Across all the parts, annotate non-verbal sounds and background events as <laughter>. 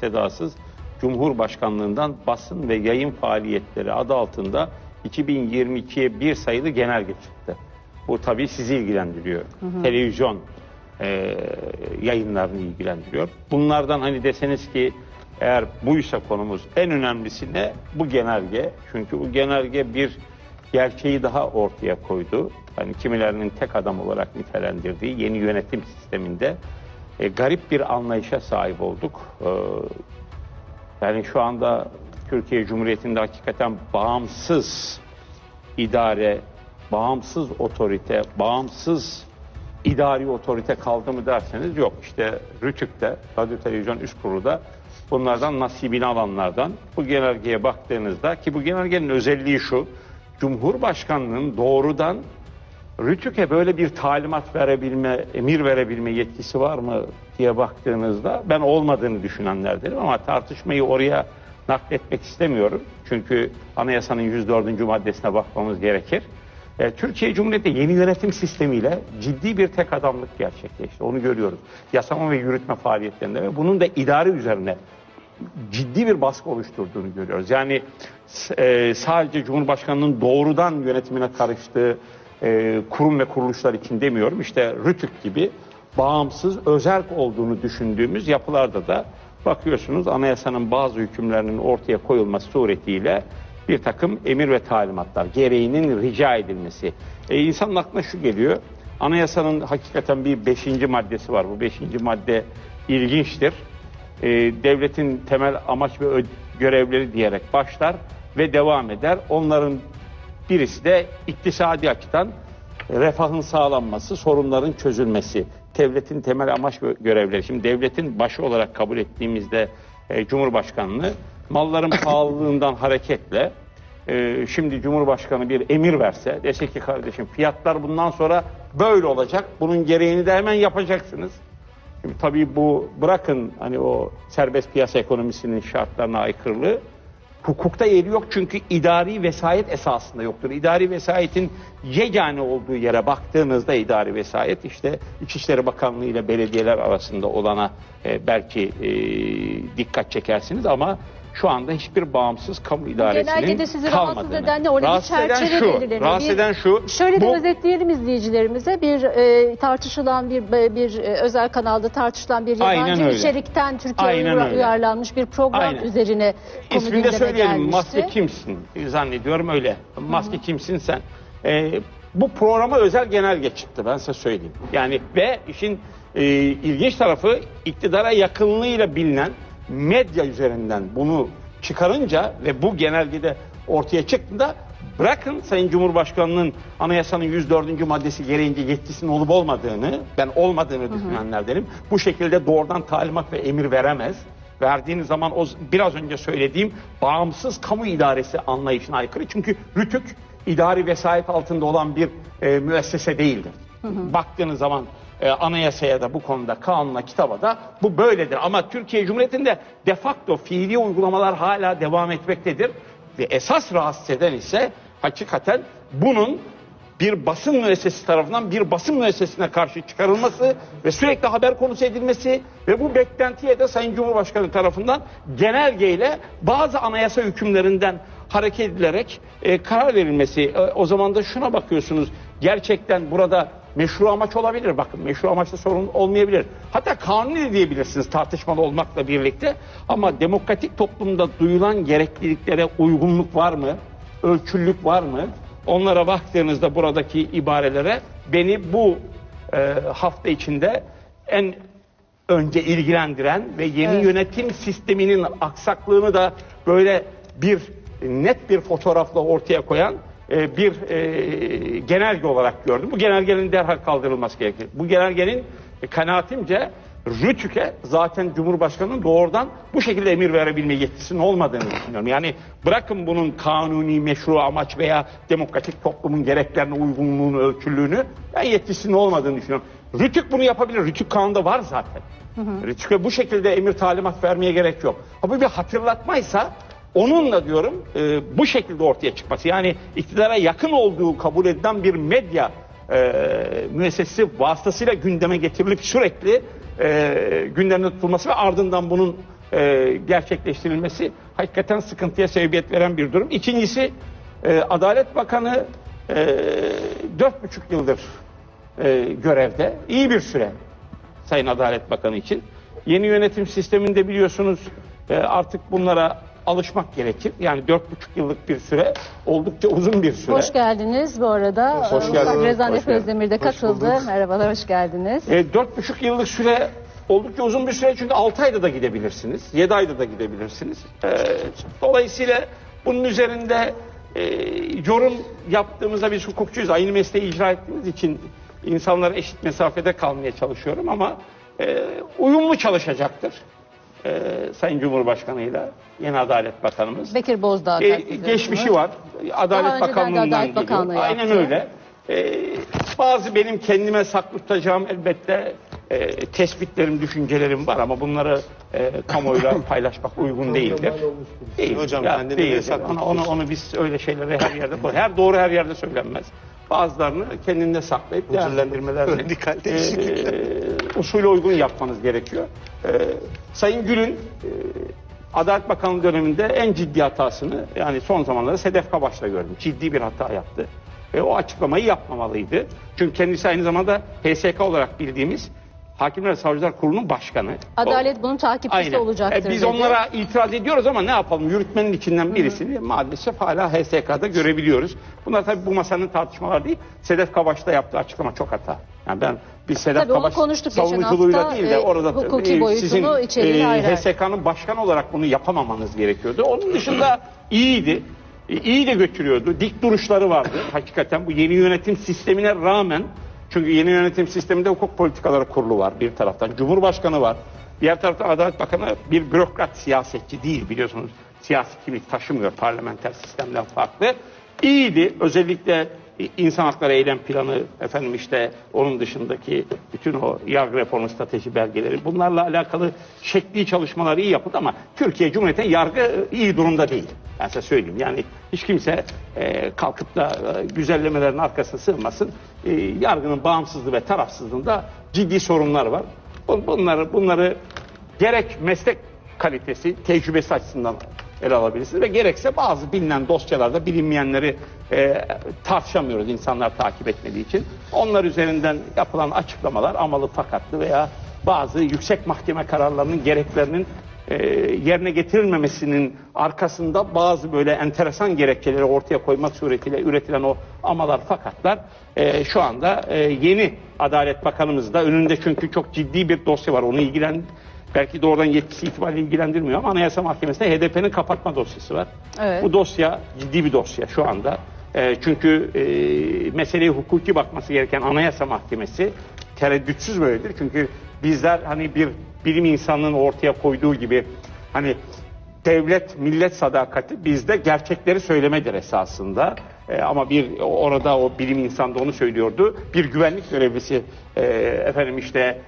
sedasız Cumhurbaşkanlığından basın ve yayın faaliyetleri adı altında 2022'ye bir sayılı genelge çıktı. Bu tabii sizi ilgilendiriyor. Televizyon e, yayınlarını ilgilendiriyor. Bunlardan hani deseniz ki eğer buysa konumuz en önemlisi ne? Bu genelge. Çünkü bu genelge bir gerçeği daha ortaya koydu. Hani kimilerinin tek adam olarak nitelendirdiği yeni yönetim sisteminde e, garip bir anlayışa sahip olduk. E, yani şu anda Türkiye Cumhuriyeti'nde hakikaten bağımsız idare, bağımsız otorite, bağımsız idari otorite kaldı mı derseniz yok. İşte Rütük'te, Radyo Televizyon Üst Kurulu'da bunlardan nasibini alanlardan bu genelgeye baktığınızda ki bu genelgenin özelliği şu. Cumhurbaşkanlığının doğrudan Rütük'e böyle bir talimat verebilme, emir verebilme yetkisi var mı diye baktığınızda ben olmadığını düşünenlerdenim ama tartışmayı oraya nakletmek istemiyorum. Çünkü anayasanın 104. maddesine bakmamız gerekir. E, Türkiye Cumhuriyeti yeni yönetim sistemiyle ciddi bir tek adamlık gerçekleşti. Onu görüyoruz. Yasama ve yürütme faaliyetlerinde ve bunun da idari üzerine ciddi bir baskı oluşturduğunu görüyoruz. Yani e, sadece Cumhurbaşkanı'nın doğrudan yönetimine karıştığı e, kurum ve kuruluşlar için demiyorum. İşte RÜTÜK gibi bağımsız, özerk olduğunu düşündüğümüz yapılarda da bakıyorsunuz anayasanın bazı hükümlerinin ortaya koyulması suretiyle bir takım emir ve talimatlar gereğinin rica edilmesi. E, insanın aklına şu geliyor. Anayasanın hakikaten bir beşinci maddesi var. Bu beşinci madde ilginçtir. E, devletin temel amaç ve görevleri diyerek başlar ve devam eder. Onların birisi de iktisadi açıdan refahın sağlanması, sorunların çözülmesi. Devletin temel amaç ve görevleri. Şimdi devletin başı olarak kabul ettiğimizde e, Cumhurbaşkanlığı malların <coughs> pahalılığından hareketle e, şimdi Cumhurbaşkanı bir emir verse dese ki kardeşim fiyatlar bundan sonra böyle olacak. Bunun gereğini de hemen yapacaksınız. Şimdi tabii bu bırakın hani o serbest piyasa ekonomisinin şartlarına aykırılığı hukukta yeri yok çünkü idari vesayet esasında yoktur. İdari vesayetin yegane olduğu yere baktığınızda idari vesayet işte İçişleri Bakanlığı ile belediyeler arasında olana e, belki e, dikkat çekersiniz ama şu anda hiçbir bağımsız kamu idaresinin Genelgede sizi rahatsız kalmadığını. eden ne? Orada bir rahatsız eden çerçeve şu, belirleniyor. rahatsız Bir- eden şu. Şöyle de bu- özetleyelim izleyicilerimize. Bir e, tartışılan bir bir e, özel kanalda tartışılan bir Aynen yabancı öyle. içerikten Türkiye'ye Aynen uyar- öyle. uyarlanmış bir program Aynen. üzerine konu İsmini de gündeme söyleyelim. gelmişti. Maske kimsin? Zannediyorum öyle. Maske kimsin sen? Ee, bu programa özel genelge çıktı ben size söyleyeyim. Yani ve işin e, ilginç tarafı iktidara yakınlığıyla bilinen medya üzerinden bunu çıkarınca ve bu genelgede ortaya çıktığında bırakın Sayın Cumhurbaşkanı'nın anayasanın 104. maddesi gereğince yetkisinin olup olmadığını, ben olmadığını düşünenlerdenim. Bu şekilde doğrudan talimat ve emir veremez verdiğiniz zaman o biraz önce söylediğim bağımsız kamu idaresi anlayışına aykırı. Çünkü RÜTÜK idari vesayet altında olan bir e, müessese değildir. Baktığınız zaman e, anayasaya da bu konuda kanuna kitaba da bu böyledir. Ama Türkiye Cumhuriyeti'nde de facto fiili uygulamalar hala devam etmektedir. Ve esas rahatsız eden ise hakikaten bunun bir basın müessesesi tarafından bir basın müessesesine karşı çıkarılması ve sürekli haber konusu edilmesi ve bu beklentiye de Sayın Cumhurbaşkanı tarafından genelgeyle bazı anayasa hükümlerinden hareket edilerek e, karar verilmesi. E, o zaman da şuna bakıyorsunuz gerçekten burada meşru amaç olabilir. Bakın meşru amaçta sorun olmayabilir. Hatta kanuni de diyebilirsiniz tartışmalı olmakla birlikte. Ama demokratik toplumda duyulan gerekliliklere uygunluk var mı? Ölçüllük var mı? Onlara baktığınızda buradaki ibarelere beni bu e, hafta içinde en önce ilgilendiren ve yeni Evet. yönetim sisteminin aksaklığını da böyle bir net bir fotoğrafla ortaya koyan e, bir e, genelge olarak gördüm. Bu genelgenin derhal kaldırılması gerekir. Bu genelgenin e, kanaatimce RÜTÜK'e zaten Cumhurbaşkanı'nın doğrudan bu şekilde emir verebilme yetkisinin olmadığını düşünüyorum. Yani bırakın bunun kanuni, meşru amaç veya demokratik toplumun gereklerine uygunluğunu, ölçülüğünü ben yetkisinin olmadığını düşünüyorum. RÜTÜK bunu yapabilir. RÜTÜK kanunda var zaten. RÜTÜK'e bu şekilde emir talimat vermeye gerek yok. Ha bu bir hatırlatmaysa onunla diyorum e, bu şekilde ortaya çıkması. Yani iktidara yakın olduğu kabul edilen bir medya e, müessesesi vasıtasıyla gündeme getirilip sürekli e, gündemde tutulması ve ardından bunun e, gerçekleştirilmesi hakikaten sıkıntıya sebebiyet veren bir durum. İkincisi e, Adalet Bakanı e, dört buçuk yıldır e, görevde. İyi bir süre Sayın Adalet Bakanı için. Yeni yönetim sisteminde biliyorsunuz e, artık bunlara alışmak gerekir. Yani dört buçuk yıllık bir süre oldukça uzun bir süre. Hoş geldiniz bu arada. Hoş Ee, geldiniz. Rezan Efe Özdemir de katıldı. Merhabalar, hoş geldiniz. E, dört buçuk yıllık süre oldukça uzun bir süre çünkü 6 ayda da gidebilirsiniz. 7 ayda da gidebilirsiniz. E, dolayısıyla bunun üzerinde e, yorum yaptığımızda biz hukukçuyuz. Aynı mesleği icra ettiğimiz için insanlara eşit mesafede kalmaya çalışıyorum ama e, uyumlu çalışacaktır. E, Sayın Cumhurbaşkanı'yla yeni Adalet Bakanımız. Bekir Bozdağ E, geçmişi var. Adalet Daha Bakanlığı'ndan Adalet geliyor. Bakanlığı Aynen yaptı. öyle. E, bazı benim kendime saklı tutacağım elbette e, tespitlerim, düşüncelerim var ama bunları e, kamuoyuyla <laughs> paylaşmak uygun değildir. Değil. Hocam, Ya, niye saklı Onu, onu, onu biz öyle şeyleri her yerde koy. Her doğru her yerde söylenmez. Bazılarını kendinde saklayıp değerlendirmelerini <laughs> radikal değişiklikler. e, usule uygun yapmanız gerekiyor. E, Sayın Gül'ün e, Adalet Bakanlığı döneminde en ciddi hatasını yani son zamanlarda Sedef Kabaş'la gördüm. Ciddi bir hata yaptı. Ve o açıklamayı yapmamalıydı. Çünkü kendisi aynı zamanda HSK olarak bildiğimiz Hakimler Savcılar Kurulu'nun başkanı. Adalet bunun takipçisi Aynen. olacaktır E, biz dedi. onlara itiraz ediyoruz ama ne yapalım? Yürütmenin içinden birisini maalesef hala HSK'da görebiliyoruz. Bunlar tabii bu masanın tartışmaları değil. Sedef Kabaş'ta yaptığı açıklama çok hata. Yani ben bir Sedef Tabii Kabaş savunuculuğuyla değil de E, orada hukuki e, sizin ayrı. HSK'nın başkanı olarak bunu yapamamanız gerekiyordu. Onun dışında iyiydi. E, iyi de götürüyordu. Dik duruşları vardı. Hakikaten bu yeni yönetim sistemine rağmen çünkü yeni yönetim sisteminde hukuk politikaları kurulu var bir taraftan. Cumhurbaşkanı var. Diğer taraftan Adalet Bakanı bir bürokrat siyasetçi değil biliyorsunuz. Siyasi kimlik taşımıyor parlamenter sistemden farklı. İyiydi. Özellikle insan hakları eylem planı efendim işte onun dışındaki bütün o yargı reformu strateji belgeleri bunlarla alakalı şekli çalışmalar iyi yapıldı ama Türkiye Cumhuriyeti'nin yargı iyi durumda değil. Ben size söyleyeyim. Yani hiç kimse e, kalkıp da e, güzellemelerin arkasına sığmasın. E, yargının bağımsızlığı ve tarafsızlığında ciddi sorunlar var. Bu- Bunları bunları gerek meslek kalitesi, tecrübesi açısından ele alabilirsiniz ve gerekse bazı bilinen dosyalarda bilinmeyenleri e, tartışamıyoruz insanlar takip etmediği için. Onlar üzerinden yapılan açıklamalar amalı fakatlı veya bazı yüksek mahkeme kararlarının gereklerinin e, yerine getirilmemesinin arkasında bazı böyle enteresan gerekçeleri ortaya koymak suretiyle üretilen o amalar fakatlar e, şu anda e, yeni Adalet Bakanımız da önünde çünkü çok ciddi bir dosya var onu ilgilen belki doğrudan yetkisi itibariyle ilgilendirmiyor ama Anayasa Mahkemesi'nde HDP'nin kapatma dosyası var. Evet. Bu dosya ciddi bir dosya şu anda. E, çünkü e, meseleye hukuki bakması gereken Anayasa Mahkemesi tereddütsüz böyledir. Çünkü bizler hani bir bilim insanının ortaya koyduğu gibi hani devlet millet sadakati bizde gerçekleri söylemedir esasında. E, ama bir orada o bilim insanı da onu söylüyordu. Bir güvenlik görevlisi e, efendim işte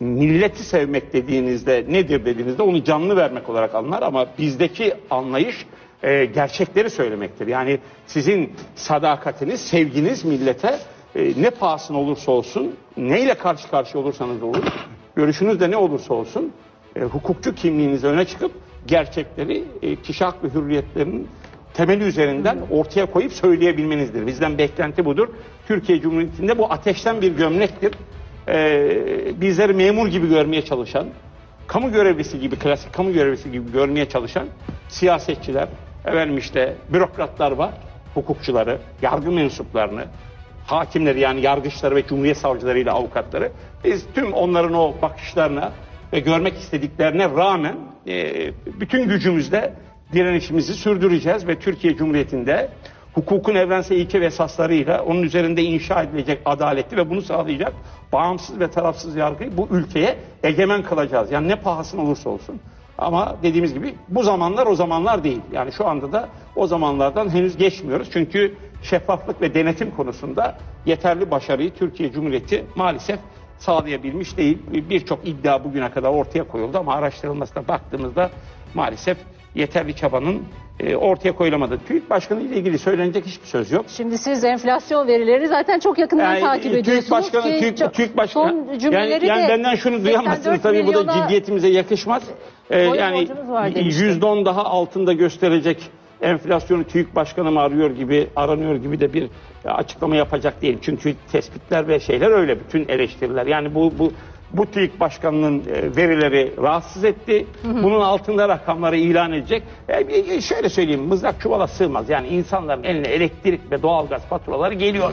milleti sevmek dediğinizde nedir dediğinizde onu canlı vermek olarak anlar ama bizdeki anlayış e, gerçekleri söylemektir. Yani sizin sadakatiniz, sevginiz millete e, ne pahasına olursa olsun, neyle karşı karşıya olursanız olun, görüşünüz de ne olursa olsun, e, hukukçu kimliğinizi öne çıkıp gerçekleri, e, kişi hak ve hürriyetlerinin temeli üzerinden ortaya koyup söyleyebilmenizdir. Bizden beklenti budur. Türkiye Cumhuriyeti'nde bu ateşten bir gömlektir. Ee, bizleri memur gibi görmeye çalışan, kamu görevlisi gibi, klasik kamu görevlisi gibi görmeye çalışan siyasetçiler, efendim işte bürokratlar var, hukukçuları, yargı mensuplarını, hakimleri yani yargıçları ve cumhuriyet savcılarıyla avukatları. Biz tüm onların o bakışlarına ve görmek istediklerine rağmen e, bütün gücümüzle direnişimizi sürdüreceğiz ve Türkiye Cumhuriyeti'nde hukukun evrensel ilke ve esaslarıyla onun üzerinde inşa edilecek adaletli ve bunu sağlayacak bağımsız ve tarafsız yargıyı bu ülkeye egemen kılacağız. Yani ne pahasına olursa olsun. Ama dediğimiz gibi bu zamanlar o zamanlar değil. Yani şu anda da o zamanlardan henüz geçmiyoruz. Çünkü şeffaflık ve denetim konusunda yeterli başarıyı Türkiye Cumhuriyeti maalesef sağlayabilmiş değil. Birçok iddia bugüne kadar ortaya koyuldu ama araştırılmasına baktığımızda maalesef yeterli çabanın e, ortaya koyulamadı. TÜİK Başkanı ile ilgili söylenecek hiçbir söz yok. Şimdi siz enflasyon verileri zaten çok yakından Yani, takip e, ediyorsunuz TÜİK Başkanı, ki TÜİK, çok- TÜİK Başkanı, son cümleleri yani, yani de benden şunu duyamazsınız 84 tabii bu da ciddiyetimize yakışmaz. Ee, yani borcumuz var demişti. %10 daha altında gösterecek enflasyonu TÜİK Başkanı mı arıyor gibi, aranıyor gibi de bir açıklama yapacak değilim. Çünkü tespitler ve şeyler öyle bütün eleştiriler. Yani bu bu bu TÜİK Başkanı'nın e, verileri rahatsız etti. Bunun altında rakamları ilan edecek. E, şöyle söyleyeyim, mızrak çuvala sığmaz. Yani insanların eline elektrik ve doğalgaz faturaları geliyor.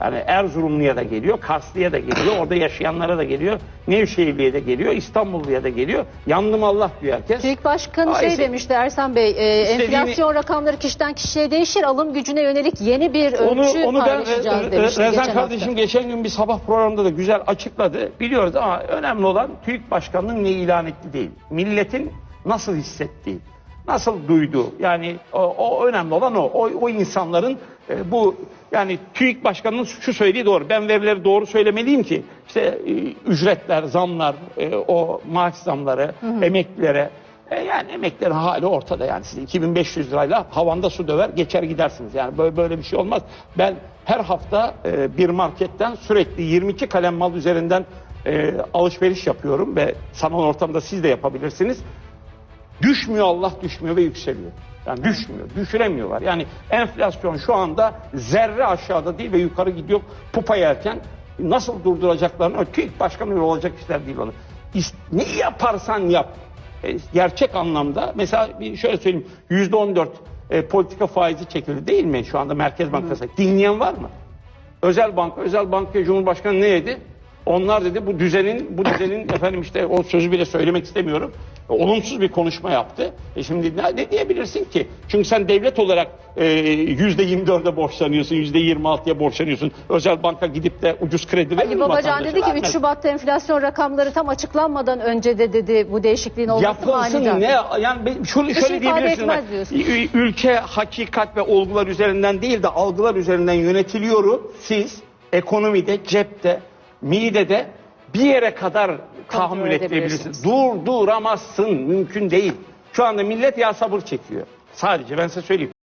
Yani Erzurumlu'ya da geliyor, Karslı'ya da geliyor, orada yaşayanlara da geliyor, Nevşehirli'ye de geliyor, İstanbullu'ya da geliyor. Yandım Allah diyor herkes. TÜİK Başkanı şey demişti Ersan Bey, e, İstediğini- enflasyon rakamları kişiden kişiye değişir, alım gücüne yönelik yeni bir Onu, ölçü onu ben paylaşacağız Re- demişti Rezan geçen kardeşim hafta. geçen gün bir sabah programında da güzel açıkladı. Biliyoruz ama önemli olan TÜİK Başkanı'nın ne ilan ettiği değil. Milletin nasıl hissettiği, nasıl duyduğu. Yani o, o önemli olan o. O, o insanların e, bu yani TÜİK Başkanı'nın şu söylediği doğru. Ben verileri doğru söylemeliyim ki işte e, ücretler, zamlar, e, o maaş zamları, emeklilere e yani emeklerin hali ortada yani siz 2500 lirayla havanda su döver geçer gidersiniz. Yani böyle böyle bir şey olmaz. Ben her hafta e, bir marketten sürekli 22 kalem mal üzerinden e, alışveriş yapıyorum ve sanal ortamda siz de yapabilirsiniz. Düşmüyor Allah düşmüyor ve yükseliyor. Yani düşmüyor, düşüremiyorlar. Yani enflasyon şu anda zerre aşağıda değil ve yukarı gidiyor pupa yerken nasıl durduracaklarını TÜİK başkanı olacak işler değil onu. Ne yaparsan yap. E, gerçek anlamda mesela bir şöyle söyleyeyim yüzde on dört e, politika faizi çekildi değil mi şu anda Merkez Bankası? Dinleyen var mı? Özel banka, özel banka Cumhurbaşkanı ne dedi? Onlar dedi bu düzenin, bu düzenin <laughs> efendim işte o sözü bile söylemek istemiyorum. E, Olumsuz bir konuşma yaptı. E şimdi ne, ne diyebilirsin ki? Çünkü sen devlet olarak e, yüzde 24'e borçlanıyorsun, yüzde 26'ya borçlanıyorsun. Özel banka gidip de ucuz kredi verir Ali mi Babacan dedi ki 3 Vermez. Şubat'ta enflasyon rakamları tam açıklanmadan önce de dedi bu değişikliğin olması Yapılsın manidar. ne yani ben şunu Dışı şöyle ifade etmez bak, diyorsun. ü- Ülke hakikat ve olgular üzerinden değil de algılar üzerinden yönetiliyor. Siz ekonomide, cepte, midede bir yere kadar tahammül edebilirsiniz. edebilirsiniz. Dur duramazsın mümkün değil. Şu anda millet ya sabır çekiyor. Sadece ben size söyleyeyim.